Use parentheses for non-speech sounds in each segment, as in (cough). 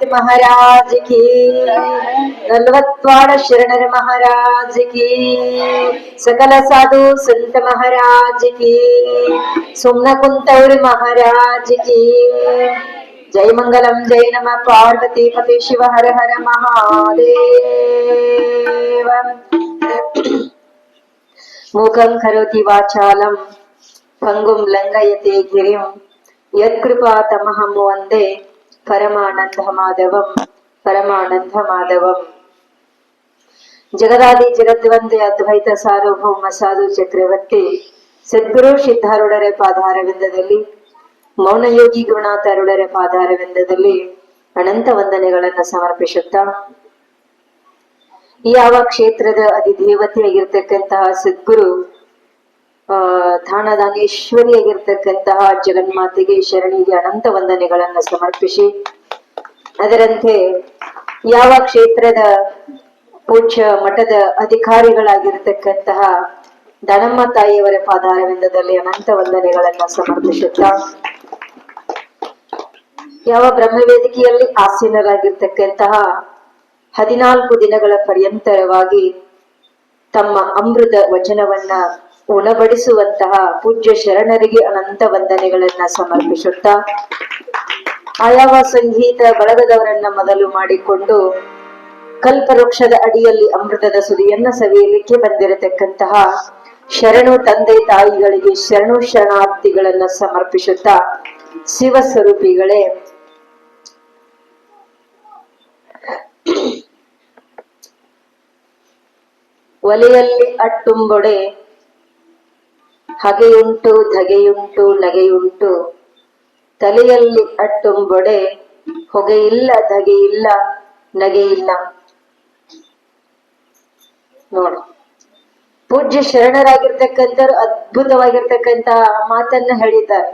ಮೂರ್ತಿ ಮಹಾರಾಜ್ ಕಿ ನಲ್ವತ್ವಾಡ ಶರಣರ ಮಹಾರಾಜ್ ಕಿ ಸಕಲ ಸಾಧು ಸಂತ ಮಹಾರಾಜ್ ಕಿ ಸುಮ್ನ ಕುಂತವ್ರಿ ಮಹಾರಾಜ್ ಕಿ ಜೈ ಮಂಗಲಂ ಜೈ ನಮ ಪಾರ್ವತಿ ಪತಿ ಶಿವ ಹರ ಹರ ಮಹಾದೇವ ಮೂಕಂ ಕರೋತಿ ವಾಚಾಲಂ ಪರಮಾನಂದ ಮಾಧವಂ ಪರಮಾನಂದ ಮಾಧವಂ ಜಗದಾದಿ ಜಗದ್ವಂದೇ ಅದ್ವೈತ ಸಾರ್ವಭೌಮ ಸಾಧು ಚಕ್ರವರ್ತಿ ಸದ್ಗುರು ಸಿದ್ಧಾರೂಢರ ಪಾದಾರವಿಂದದಲ್ಲಿ ಮೌನಯೋಗಿ ಗುರುನಾಥರುಡರ ಪಾದಾರವಿಂದದಲ್ಲಿ ಅನಂತ ವಂದನೆಗಳನ್ನ ಸಮರ್ಪಿಸುತ್ತಾ ಯಾವ ಕ್ಷೇತ್ರದ ಅಧಿದೇವತೆಯಾಗಿರ್ತಕ್ಕಂತಹ ಸದ್ಗುರು ಆ ತಾಣದಾನೇಶ್ವರಿಯಾಗಿರ್ತಕ್ಕಂತಹ ಜಗನ್ಮಾತೆಗೆ ಶರಣಿಗೆ ಅನಂತ ವಂದನೆಗಳನ್ನ ಸಮರ್ಪಿಸಿ, ಅದರಂತೆ ಯಾವ ಕ್ಷೇತ್ರದ ಪೂಜ್ಯ ಮಠದ ಅಧಿಕಾರಿಗಳಾಗಿರ್ತಕ್ಕಂತಹ ದನಮ್ಮ ತಾಯಿಯವರ ಪಾದಾರವಿಂದದಲ್ಲಿ ಅನಂತ ವಂದನೆಗಳನ್ನ ಸಮರ್ಪಿಸುತ್ತಾ, ಯಾವ ಬ್ರಹ್ಮವೇದಿಕೆಯಲ್ಲಿ ಆಸೀನರಾಗಿರ್ತಕ್ಕಂತಹ ಹದಿನಾಲ್ಕು ದಿನಗಳ ಪರ್ಯಂತರವಾಗಿ ತಮ್ಮ ಅಮೃತ ವಚನವನ್ನ ಉಣಬಡಿಸುವಂತಹ ಪೂಜ್ಯ ಶರಣರಿಗೆ ಅನಂತ ವಂದನೆಗಳನ್ನ ಸಮರ್ಪಿಸುತ್ತಾ ಆಯಾವ ಸಂಗೀತ ಬಳಗದವರನ್ನ ಮೊದಲು ಮಾಡಿಕೊಂಡು ಕಲ್ಪವೃಕ್ಷದ ಅಡಿಯಲ್ಲಿ ಅಮೃತದ ಸುದಿಯನ್ನ ಸವಿಯಲಿಕ್ಕೆ ಬಂದಿರತಕ್ಕಂತಹ ಶರಣು ತಂದೆ ತಾಯಿಗಳಿಗೆ ಶರಣು ಶರಣಾರ್ಥಿಗಳನ್ನ ಸಮರ್ಪಿಸುತ್ತಾ ಶಿವ ಸ್ವರೂಪಿಗಳೇ ಒಲೆಯಲ್ಲಿ ಅಟ್ಟುಂಬೊಡೆ ಹಗೆಯುಂಟು, ಧಗೆಯುಂಟು ನಗೆಯುಂಟು ತಲೆಯಲ್ಲಿ ಅಟ್ಟುಂಬೊಡೆ ಹೊಗೆಯಿಲ್ಲ, ಧಗೆಯಿಲ್ಲ, ನಗೆಯಿಲ್ಲ. ನೋಡು. ಪೂಜ್ಯ ಶರಣರಾಗಿರ್ತಕ್ಕಂಥವ್ರು ಅದ್ಭುತವಾಗಿರ್ತಕ್ಕಂತಹ ಮಾತನ್ನ ಹೇಳಿದ್ದಾರೆ.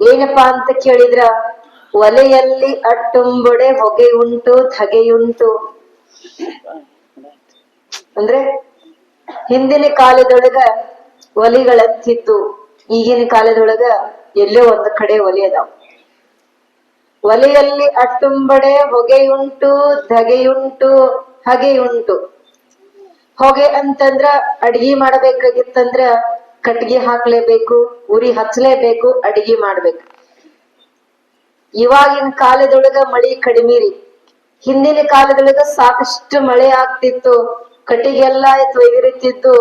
ಏನಪ್ಪಾ ಅಂತ ಕೇಳಿದ್ರ? ಒಲೆಯಲ್ಲಿ ಅಟ್ಟುಂಬೊಡೆ ಹೊಗೆ ಉಂಟು ಧಗೆಯುಂಟು. ಅಂದ್ರೆ ಹಿಂದಿನ ಕಾಲದೊಳಗ ಒಲಿಗಳಂತಿತ್ತು. ಈಗಿನ ಕಾಲದೊಳಗ ಎಲ್ಲೋ ಒಂದು ಕಡೆ ಒಲಿ ಅದಾವ. ಒಲೆಯಲ್ಲಿ ಅಟ್ಟುಂಬಡೆ, ಹೊಗೆಯುಂಟು, ಧಗೆಯುಂಟು, ಹಗೆಯುಂಟು. ಹೊಗೆ ಅಂತಂದ್ರ ಅಡಿಗೆ ಮಾಡಬೇಕಾಗಿತ್ತಂದ್ರ ಕಟ್ಟಿಗೆ ಹಾಕ್ಲೇಬೇಕು, ಉರಿ ಹಚ್ಚಲೇಬೇಕು, ಅಡಿಗೆ ಮಾಡ್ಬೇಕು. ಇವಾಗಿನ ಕಾಲದೊಳಗ ಮಳಿ ಕಡಿಮೆ ರೀ. ಹಿಂದಿನ ಕಾಲದೊಳಗ ಸಾಕಷ್ಟು ಮಳೆ ಆಗ್ತಿತ್ತು. ಕಟ್ಟಿಗೆ ಎಲ್ಲ ತೊಯ್ದಿರುತ್ತಿದ್ದು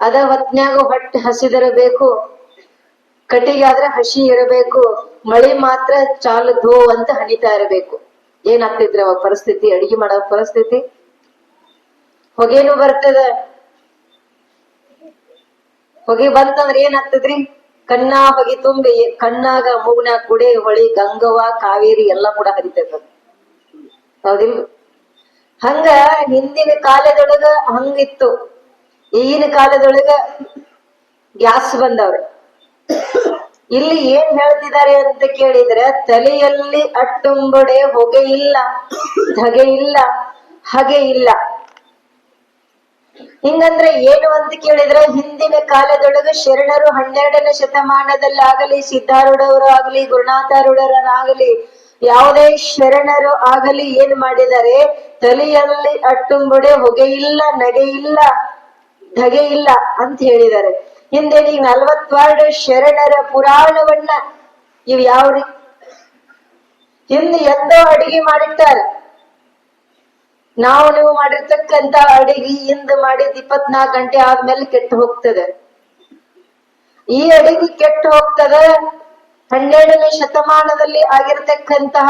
ಅದ ಹೊತ್ನ್ಯಾಗ ಹೊಟ್ಟೆ ಹಸಿದಿರಬೇಕು. ಕಟ್ಟಿಗೆ ಆದ್ರೆ ಹಸಿ ಇರಬೇಕು. ಮಳೆ ಮಾತ್ರ ಚಾಲು ಅಂತ ಹಣಿತಾ ಇರಬೇಕು. ಏನಾಗ್ತಿದ್ರ ಅವಾಗ ಪರಿಸ್ಥಿತಿ? ಅಡಿಗೆ ಮಾಡೋ ಪರಿಸ್ಥಿತಿ? ಹೊಗೆನು ಬರ್ತದ. ಹೊಗೆ ಬಂತಂದ್ರ ಏನಾಗ್ತದ್ರಿ ಕಣ್ಣ ಹೊಗೆ ತುಂಬಿ, ಕಣ್ಣಾಗ ಮೂಗ್ನಾಗ ಕುಡೆ, ಹೊಳಿ ಗಂಗವ ಕಾವೇರಿ ಎಲ್ಲಾ ಕೂಡ ಹರಿತದ. ಹೌದಿಲ್ಲ ಹಂಗ ಹಿಂದಿನ ಕಾಲದೊಳಗ ಹಂಗಿತ್ತು. ಈಗಿನ ಕಾಲದೊಳಗ ಗ್ಯಾಸ್ ಬಂದವ್ರೆ. ಇಲ್ಲಿ ಏನ್ ಹೇಳ್ತಿದ್ದಾರೆ ಅಂತ ಕೇಳಿದ್ರೆ, ತಲೆಯಲ್ಲಿ ಅಟ್ಟುಂಬಡೆ ಹೊಗೆ ಇಲ್ಲ, ಧಗೆ ಇಲ್ಲ, ಹಗೆ ಇಲ್ಲ. ಹಿಂಗಂದ್ರೆ ಏನು ಅಂತ ಕೇಳಿದ್ರೆ, ಹಿಂದಿನ ಕಾಲದೊಳಗ ಶರಣರು ಹನ್ನೆರಡನೇ ಶತಮಾನದಲ್ಲಾಗಲಿ ಸಿದ್ಧಾರೂಢವರು ಆಗಲಿ ಗುರುನಾಥರೂಢರಾಗಲಿ ಯಾವುದೇ ಶರಣರು ಆಗಲಿ ಏನ್ ಮಾಡಿದರೆ, ತಲೆಯಲ್ಲಿ ಅಟ್ಟುಂಬುಡೆ ಹೊಗೆ ಇಲ್ಲ, ನಗೆ ಇಲ್ಲ ಧಗೆ ಇಲ್ಲ ಅಂತ ಹೇಳಿದ್ದಾರೆ. ಹಿಂದೆ ನೀವು ನಲ್ವತ್ತೆರಡು ಶರಣರ ಪುರಾಣವನ್ನ ಇವ್ ಯಾವ್ರಿ ಹಿಂದೆ ಎಂದೋ ಅಡಿಗೆ ಮಾಡಿರ್ತಾರೆ. ನಾವು ನೀವು ಮಾಡಿರ್ತಕ್ಕಂತ ಅಡಿಗೆ ಹಿಂದ್ ಮಾಡಿದ್ ಇಪ್ಪತ್ನಾಲ್ಕು ಗಂಟೆ ಆದ್ಮೇಲೆ ಕೆಟ್ಟು ಹೋಗ್ತದೆ. ಈ ಅಡಿಗೆ ಕೆಟ್ಟು ಹೋಗ್ತದೆ, ಹನ್ನೆರಡನೇ ಶತಮಾನದಲ್ಲಿ ಆಗಿರತಕ್ಕಂತಹ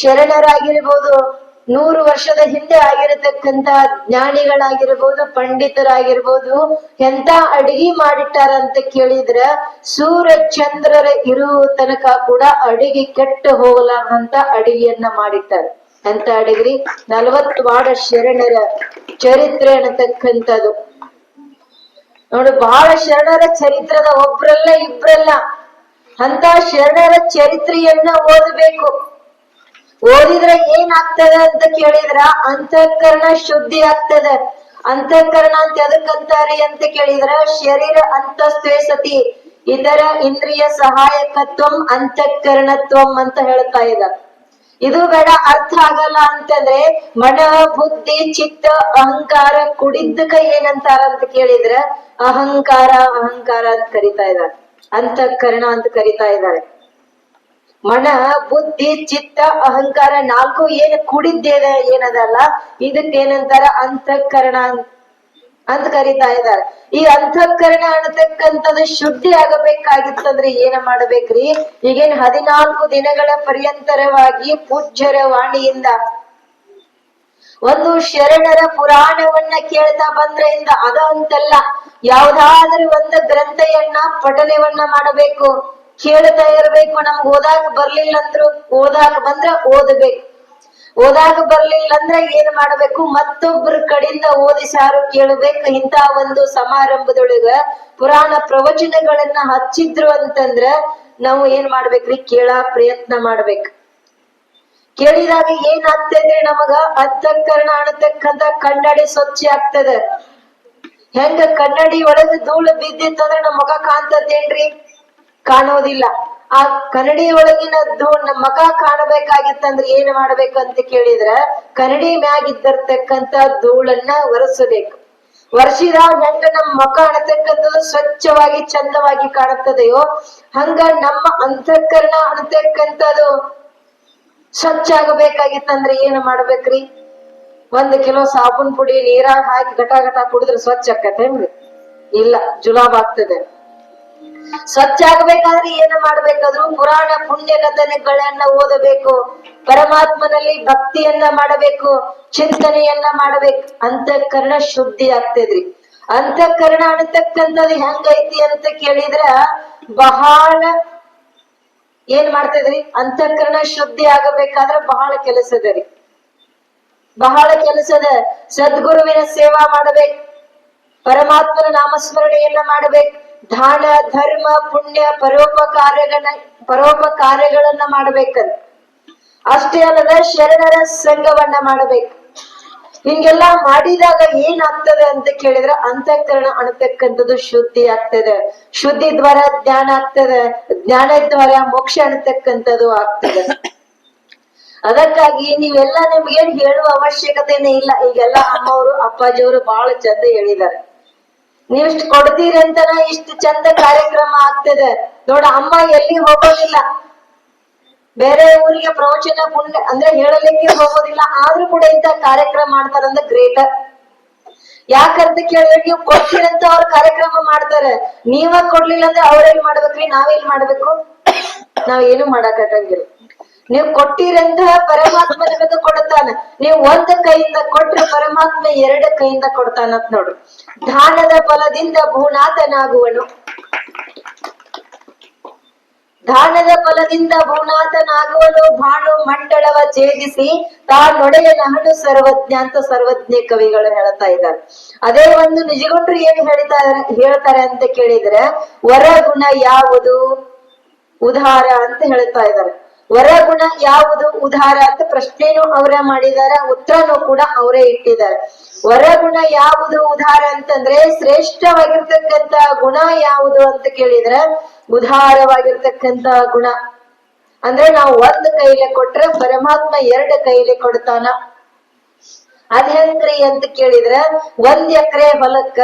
ಶರಣರಾಗಿರ್ಬೋದು ನೂರು ವರ್ಷದ ಹಿಂದೆ ಆಗಿರತಕ್ಕಂತ ಜ್ಞಾನಿಗಳಾಗಿರ್ಬೋದು, ಪಂಡಿತರಾಗಿರ್ಬೋದು, ಎಂತ ಅಡಿಗೆ ಮಾಡಿಟ್ಟಾರ ಅಂತ ಕೇಳಿದ್ರ ಸೂರ್ಯ ಚಂದ್ರರ ಇರುವ ತನಕ ಕೂಡ ಅಡಿಗೆ ಕೆಟ್ಟು ಹೋಗಲಾರ್ದಂತ ಅಡಿಗೆಯನ್ನ ಮಾಡಿಟ್ಟಾರ. ಎಂತ ಅಡಿಗ್ರಿ? ನಲವತ್ ವಾಡ ಶರಣರ ಚರಿತ್ರೆ ಅನ್ನತಕ್ಕಂಥದ್ದು. ನೋಡು ಬಹಳ ಶರಣರ ಚರಿತ್ರದ ಒಬ್ರಲ್ಲ ಇಬ್ರಲ್ಲ ಅಂತ ಶರಣರ ಚರಿತ್ರೆಯನ್ನ ಓದಬೇಕು. ಓದಿದ್ರೆ ಏನಾಗ್ತದೆ ಅಂತ ಕೇಳಿದ್ರ ಅಂತಃಕರಣ ಶುದ್ಧಿ ಆಗ್ತದೆ. ಅಂತಃಕರಣ ಅಂತ ಎದಕ್ಕಂತಾರೆ ಅಂತ ಕೇಳಿದ್ರ ಶರೀರ ಅಂತಸ್ತೇ ಸತಿ, ಇದರ ಇಂದ್ರಿಯ ಸಹಾಯಕತ್ವಂ ಅಂತಃಕರಣತ್ವಂ ಅಂತ ಹೇಳ್ತಾ ಇದ್ದ ಇದು ಬೇಡ, ಅರ್ಥ ಆಗಲ್ಲ ಅಂತಂದ್ರೆ ಮನ, ಬುದ್ಧಿ, ಚಿತ್ತ, ಅಹಂಕಾರ ಕುಡಿದ್ದಕ್ಕ ಏನಂತಾರ ಅಂತ ಕೇಳಿದ್ರ ಅಹಂಕಾರ ಅಹಂಕಾರ ಅಂತ ಕರಿತಾ ಇದ್ದಾರೆ. ಅಂತಃಕರಣ ಅಂತ ಕರಿತಾ ಇದ್ದಾರೆ. ಮನ, ಬುದ್ಧಿ, ಚಿತ್ತ, ಅಹಂಕಾರ ನಾಲ್ಕು ಏನು ಕುಡಿದ್ದೇನೆ ಏನದಲ್ಲ ಇದಕ್ಕೆ ಏನಂತಾರ ಅಂತಃಕರಣ ಅಂತ ಕರಿತಾ ಇದ್ದಾರೆ. ಈ ಅಂತಃಕರಣ ಅನ್ನತಕ್ಕಂಥದ್ದು ಶುದ್ಧಿ ಆಗಬೇಕಾಗಿತ್ತಂದ್ರೆ ಏನ ಮಾಡ್ಬೇಕ್ರಿ? ಈಗೇನ್ ಹದಿನಾಲ್ಕು ದಿನಗಳ ಪರ್ಯಂತರವಾಗಿ ಪೂಜ್ಯರ ವಾಣಿಯಿಂದ, ಒಂದು ಶರಣರ ಪುರಾಣವನ್ನ ಕೇಳ್ತಾ ಬಂದ್ರಿಂದ ಅದ ಅಂತಲ್ಲ ಯಾವ್ದಾದ್ರೂ ಒಂದು ಗ್ರಂಥೆಯನ್ನ ಪಠನೆವನ್ನ ಮಾಡಬೇಕು. ಕೇಳ್ತಾ ಇರ್ಬೇಕು, ನಮ್ಗೆ ಓದಾಕ ಬರ್ಲಿಲ್ಲ ಅಂದ್ರು ಓದಾಕ ಬಂದ್ರ ಓದಬೇಕು. ಓದಾಕ ಬರ್ಲಿಲ್ಲ ಅಂದ್ರೆ ಏನ್ ಮಾಡ್ಬೇಕು? ಮತ್ತೊಬ್ಬರ ಕಡೆಯಿಂದ ಓದಿಸಾರು ಕೇಳಬೇಕು. ಇಂತ ಒಂದು ಸಮಾರಂಭದೊಳಗ ಪುರಾಣ ಪ್ರವಚನಗಳನ್ನ ಹಚ್ಚಿದ್ರು ಅಂತಂದ್ರ ನಾವು ಏನ್ ಮಾಡ್ಬೇಕ್ರಿ? ಕೇಳ ಪ್ರಯತ್ನ ಮಾಡ್ಬೇಕು. ಕೇಳಿದಾಗ ಏನಾಗ್ತದ್ರಿ ನಮಗ? ಅಂತಃಕರಣ ಅನ್ನತಕ್ಕಂತ ಕನ್ನಡಿ ಸ್ವಚ್ಛ ಆಗ್ತದ. ಹೆಂಗ ಕನ್ನಡಿ ಒಳಗ ಧೂಳು ಬಿದ್ದಿತ್ತಂದ್ರ ನಮ್ಮ ಮುಖ ಕಾಣ್ತದೇನ್ರಿ? ಕಾಣೋದಿಲ್ಲ. ಆ ಕನ್ನಡಿ ಒಳಗಿನ ಮಗ ಕಾಣಬೇಕಾಗಿತ್ತಂದ್ರೆ ಏನ್ ಅಂತ ಕೇಳಿದ್ರ ಕನ್ನಡಿ ಮ್ಯಾಗಿದ್ದರ್ತಕ್ಕಂತ ಧೂಳನ್ನ ಒರೆಸಬೇಕು. ವರ್ಷಿದಾಗ ಹೆಂಗ ನಮ್ ಮುಖ ಅಣತಕ್ಕಂಥದ್ದು ಸ್ವಚ್ಛವಾಗಿ, ಚಂದವಾಗಿ ಕಾಣುತ್ತದೆಯೋ, ಹಂಗ ನಮ್ಮ ಅಂತಃಕರಣ ಅಣತಕ್ಕಂಥದ್ದು ಸ್ವಚ್ಛ ಆಗಬೇಕಾಗಿತ್ತಂದ್ರೆ ಏನ್ ಮಾಡ್ಬೇಕ್ರಿ? ಒಂದ್ ಕಿಲೋ ಸಾಬೂನ್ ಪುಡಿ ನೀರಾಗ ಹಾಕಿ ಘಟ ಘಟ ಕುಡಿದ್ರೆ ಸ್ವಚ್ಛ ಆಕತೇನ್ರಿ ಇಲ್ಲ, ಜುಲಾಬ್ ಆಗ್ತದೆ. ಸ್ವಚ್ಛ ಆಗ್ಬೇಕಾದ್ರೆ ಏನು ಮಾಡ್ಬೇಕಾದ್ರು ಪುರಾಣ ಪುಣ್ಯ ಕಥನೆಗಳನ್ನ ಓದಬೇಕು. ಪರಮಾತ್ಮನಲ್ಲಿ ಭಕ್ತಿಯನ್ನ ಮಾಡಬೇಕು, ಚಿಂತನೆಯನ್ನ ಮಾಡಬೇಕು. ಅಂತಃಕರಣ ಶುದ್ಧಿ ಆಗ್ತದ್ರಿ. ಅಂತಃಕರಣ ಅನ್ನತಕ್ಕಂಥದ್ದು ಹೆಂಗೈತಿ ಅಂತ ಕೇಳಿದ್ರ ಬಹಳ ಏನ್ ಮಾಡ್ತದ್ರಿ? ಅಂತಃಕರಣ ಶುದ್ಧಿ ಆಗಬೇಕಾದ್ರ ಬಹಳ ಕೆಲಸ ರೀ. ಬಹಳ ಕೆಲಸದ ಸದ್ಗುರುವಿನ ಸೇವಾ ಮಾಡಬೇಕು. ಪರಮಾತ್ಮನ ನಾಮಸ್ಮರಣೆಯನ್ನ ಮಾಡಬೇಕು. ದಾನ, ಧರ್ಮ, ಪುಣ್ಯ ಪರೋಪಕಾರಗಳ ಪರೋಪಕಾರ್ಯಗಳನ್ನ ಮಾಡ್ಬೇಕಂತ ಅಷ್ಟೇ ಅಲ್ಲದ ಶರಣರ ಸಂಘವನ್ನ ಮಾಡಬೇಕು. ಹಿಂಗೆಲ್ಲಾ ಮಾಡಿದಾಗ ಏನಾಗ್ತದೆ ಅಂತ ಕೇಳಿದ್ರೆ ಅಂತಃಕರಣ ಅಣತಕ್ಕಂಥದ್ದು ಶುದ್ಧಿ ಆಗ್ತದೆ. ಶುದ್ಧಿ ದ್ವಾರ ಜ್ಞಾನ ಆಗ್ತದೆ. ಜ್ಞಾನ ದ್ವಾರ ಮೋಕ್ಷ ಅನ್ನತಕ್ಕಂಥದ್ದು ಆಗ್ತದೆ. ಅದಕ್ಕಾಗಿ ನೀವೆಲ್ಲ ನಿಮ್ಗೇನ್ ಹೇಳುವ ಅವಶ್ಯಕತೆನೇ ಇಲ್ಲ. ಈಗೆಲ್ಲ ಅಮ್ಮವರು, ಅಪ್ಪಾಜಿಯವರು ಬಹಳ ಚಂದ ಹೇಳಿದ್ದಾರೆ. ನೀವಿಷ್ಟು ಕೊಡ್ತೀರಿ ಅಂತನ ಇಷ್ಟು ಚಂದ ಕಾರ್ಯಕ್ರಮ ಆಗ್ತದೆ. ನೋಡ, ಅಮ್ಮ ಎಲ್ಲಿ ಹೋಗೋದಿಲ್ಲ. ಬೇರೆ ಊರಿಗೆ ಪ್ರವಚನ ಪುಣ್ಯ ಅಂದ್ರೆ ಹೇಳಲಿಕ್ಕೆ ಹೋಗೋದಿಲ್ಲ. ಆದ್ರೂ ಕೂಡ ಇಂತ ಕಾರ್ಯಕ್ರಮ ಮಾಡ್ತಾರಂದ್ರೆ ಗ್ರೇಟ್ ಯಾಕಂತ ಕೇಳಿದ್ರೆ ನೀವು ಕೊಡ್ತೀರಂತ ಅವ್ರ ಕಾರ್ಯಕ್ರಮ ಮಾಡ್ತಾರೆ. ನೀವ ಕೊಡ್ಲಿಲ್ಲ ಅಂದ್ರೆ ಅವ್ರೇನ್ ಮಾಡ್ಬೇಕ್ರಿ? ನಾವೇನ್ ಮಾಡ್ಬೇಕು? ನಾವ್ ಏನು ಮಾಡಕ್ಕಾಗಂಗಿಲ್ಲ. ನೀವು ಪರಮಾತ್ಮ ನಿಮಗೆ ಕೊಡುತ್ತಾನೆ. ನೀವು ಒಂದ್ ಕೈಯಿಂದ ಕೊಟ್ರೆ ಪರಮಾತ್ಮ ಎರಡ ಕೈಯಿಂದ ಕೊಡ್ತಾನಂತ ನೋಡು. ದಾನದ ಫಲದಿಂದ ಭೂನಾಥನಾಗುವನು. ದಾನದ ಫಲದಿಂದ ಭೂನಾಥನಾಗುವನು. ಭಾನು ಮಂಡಳವ ಛೇದಿಸಿ ತಾನೊಡೆಯ ನಹನು ಸರ್ವಜ್ಞ ಅಂತ ಸರ್ವಜ್ಞ ಕವಿಗಳು ಹೇಳ್ತಾ ಇದ್ದಾರೆ. ಅದೇ ಒಂದು ನಿಜಗೊಂಡ್ರು ಏನ್ ಹೇಳ್ತಾ ಹೇಳ್ತಾರೆ ಅಂತ ಕೇಳಿದ್ರೆ, ವರಗುಣ ಯಾವುದು? ಉದಾರ ಅಂತ ಹೇಳ್ತಾ ಇದ್ದಾರೆ. ವರಗುಣ ಯಾವುದು? ಉದಾರ ಅಂತ ಪ್ರಶ್ನೆನೂ ಅವರೇ ಮಾಡಿದ್ದಾರೆ, ಉತ್ತರನೂ ಕೂಡ ಅವರೇ ಇಟ್ಟಿದ್ದಾರೆ. ವರಗುಣ ಯಾವುದು? ಉದಾರ ಅಂತಂದ್ರೆ ಶ್ರೇಷ್ಠವಾಗಿರ್ತಕ್ಕಂತ ಗುಣ ಯಾವುದು ಅಂತ ಕೇಳಿದ್ರೆ ಉದಾರವಾಗಿರ್ತಕ್ಕಂತ ಗುಣ. ಅಂದ್ರೆ ನಾವು ಒಂದ್ ಕೈಲೆ ಕೊಟ್ರೆ ಪರಮಾತ್ಮ ಎರಡು ಕೈಲೆ ಕೊಡ್ತಾನ. ಅದ್ ಅಂತ ಕೇಳಿದ್ರ ಒಂದ್ ಎಕರೆ ಹೊಲಕ್ಕ